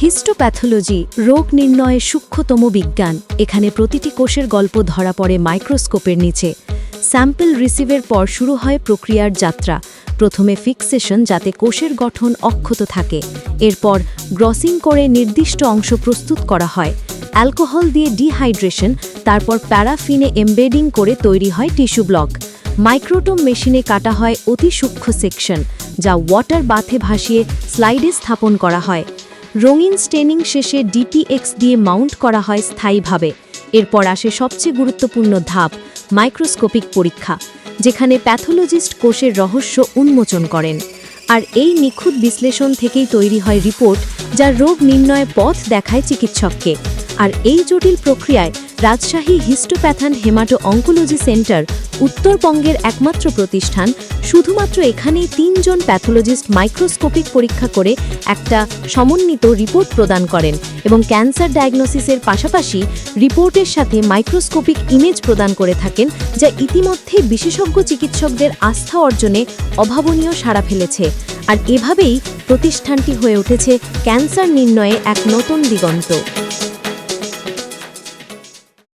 Histopathology রোগ নির্ণয়ের সূক্ষ্মতম বিজ্ঞান। এখানে প্রতিটি কোষের গল্প ধরা পড়ে মাইক্রোস্কোপের নিচে। স্যাম্পল রিসিভের পর শুরু হয় প্রক্রিয়ার যাত্রা। প্রথমে ফিক্সেশন যাতে কোষের গঠন অক্ষত থাকে। এরপর গ্রসিং করে নির্দিষ্ট অংশ প্রস্তুত করা হয়। অ্যালকোহল দিয়ে ডিহাইড্রেশন তারপর প্যারাফিনে এমবেডিং করে তৈরি হয় টিস্যু ব্লক মাইক্রোটোম মেশিনে কাটা হয় অতি সূক্ষ্ম সেকশন যা ওয়াটার বাথে ভাসিয়ে স্লাইডে স্থাপন করা হয়। রঙিন স্টেনিং শেষে ডিটিএক্স দিয়ে মাউন্ট করা হয় স্থায়ীভাবে। এরপর আসে সবচেয়ে গুরুত্বপূর্ণ ধাপ, মাইক্রোস্কোপিক পরীক্ষা, যেখানে প্যাথোলজিস্ট কোষের রহস্য উন্মোচন করেন। আর এই নিখুঁত বিশ্লেষণ থেকেই তৈরি হয় রিপোর্ট, যা রোগ নির্ণয় পথ দেখায় চিকিৎসককে। আর এই জটিল প্রক্রিয়ায় Rajshahi histopath hemato oncology centre উত্তরবঙ্গের একমাত্র প্রতিষ্ঠান। শুধুমাত্র এখানেই তিনজন প্যাথোলজিস্ট মাইক্রোস্কোপিক পরীক্ষা করে একটা সমন্বিত রিপোর্ট প্রদান করেন এবং ক্যান্সার ডায়াগনোসিসের পাশাপাশি রিপোর্টের সাথে মাইক্রোস্কোপিক ইমেজ প্রদান করে থাকেন, যা ইতিমধ্যে বিশেষজ্ঞ চিকিৎসকদের আস্থা অর্জনে অভাবনীয় সাড়া ফেলেছে। আর এভাবেই প্রতিষ্ঠানটি হয়ে উঠেছে ক্যান্সার নির্ণয়ে এক নতুন দিগন্ত।